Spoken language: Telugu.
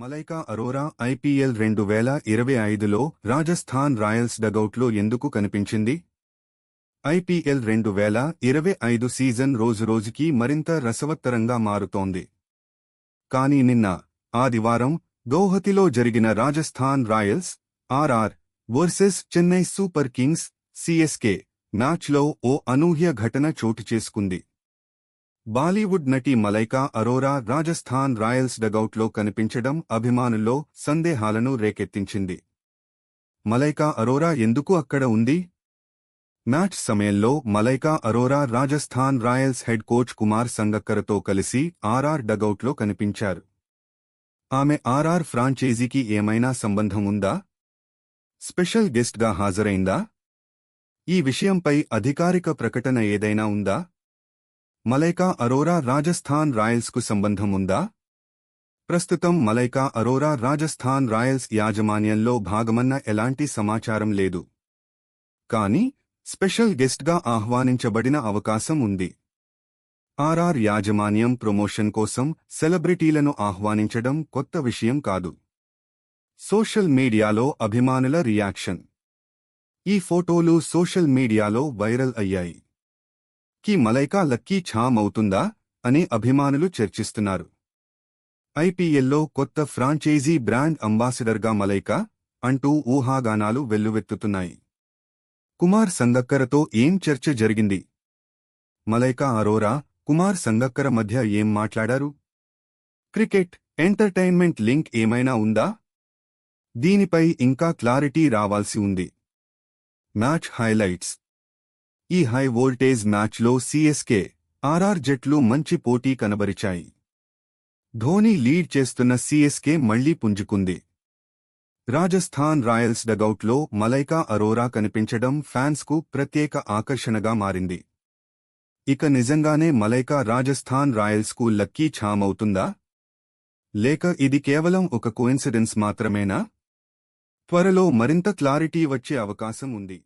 మలైకా అరోరా ఐపీఎల్ రెండు వేల ఇరవై ఐదులో రాజస్థాన్ రాయల్స్ డగౌట్లో ఎందుకు కనిపించింది? ఐపీఎల్ రెండు వేల ఇరవై ఐదు సీజన్ రోజురోజుకి మరింత రసవత్తరంగా మారుతోంది. కానీ నిన్న ఆదివారం గౌహతిలో జరిగిన Rajasthan Royals RR versus Chennai Super Kings CSK మ్యాచ్లో ఓ అనూహ్య ఘటన చోటు చేసుకుంది. బాలీవుడ్ నటి మలైకా అరోరా రాజస్థాన్ రాయల్స్ డగౌట్లో కనిపించడం అభిమానుల్లో సందేహాలను రేకెత్తించింది. మలైకా అరోరా ఎందుకు అక్కడ ఉంది? మ్యాచ్ సమయంలో Malaika Arora Rajasthan Royals head coach Kumar సంగక్కరతో కలిసి ఆర్ఆర్ డగౌట్లో కనిపించారు. ఆమె ఆర్ఆర్ ఫ్రాంచైజీకి ఏమైనా సంబంధం ఉందా? స్పెషల్ గెస్ట్గా హాజరైందా? ఈ విషయంపై అధికారిక ప్రకటన ఏదైనా ఉందా? మలైకా అరోరా రాజస్థాన్ రాయల్స్కు సంబంధం ఉందా? ప్రస్తుతం మలైకా అరోరా రాజస్థాన్ రాయల్స్ యాజమాన్యంలో భాగమన్న ఎలాంటి సమాచారం లేదు. కానీ స్పెషల్ గెస్ట్గా ఆహ్వానించబడిన అవకాశం ఉంది. ఆర్ఆర్ యాజమాన్యం ప్రమోషన్ కోసం సెలబ్రిటీలను ఆహ్వానించడం కొత్త విషయం కాదు. సోషల్ మీడియాలో అభిమానుల రియాక్షన్. ఈ ఫోటోలు సోషల్ మీడియాలో వైరల్ అయ్యాయి. కి మలైకా లక్కీ ఛామ్ అవుతుందా అని అభిమానులు చర్చిస్తున్నారు. ఐపీఎల్లో కొత్త ఫ్రాంచైజీ బ్రాండ్ అంబాసిడర్గా మలైకా అంటూ ఊహాగానాలు వెల్లువెత్తుతున్నాయి. కుమార్ సంగక్కరతో ఏం చర్చ జరిగింది? మలైకా అరోరా కుమార్ సంగక్కర మధ్య ఏం మాట్లాడారు? క్రికెట్ ఎంటర్టైన్మెంట్ లింక్ ఏమైనా ఉందా? దీనిపై ఇంకా క్లారిటీ రావాల్సి ఉంది. మ్యాచ్ హైలైట్స్ ఈ హై వోల్టేజ్ మ్యాచ్లో సీఎస్కే ఆర్ఆర్ జట్లు మంచి పోటీ కనబరిచాయి. ధోని లీడ్ చేస్తున్న సీఎస్కే మళ్ళీ పుంజుకుంది. రాజస్థాన్ రాయల్స్ డగౌట్లో మలైకా అరోరా కనిపించడం ఫ్యాన్స్కు ప్రత్యేక ఆకర్షణగా మారింది. ఇక నిజంగానే మలైకా రాజస్థాన్ రాయల్స్కు లక్కీ ఛామ్ అవుతుందా లేక ఇది కేవలం ఒక కోయిన్సిడెన్స్ మాత్రమేనా? త్వరలో మరింత క్లారిటీ వచ్చే అవకాశం ఉంది.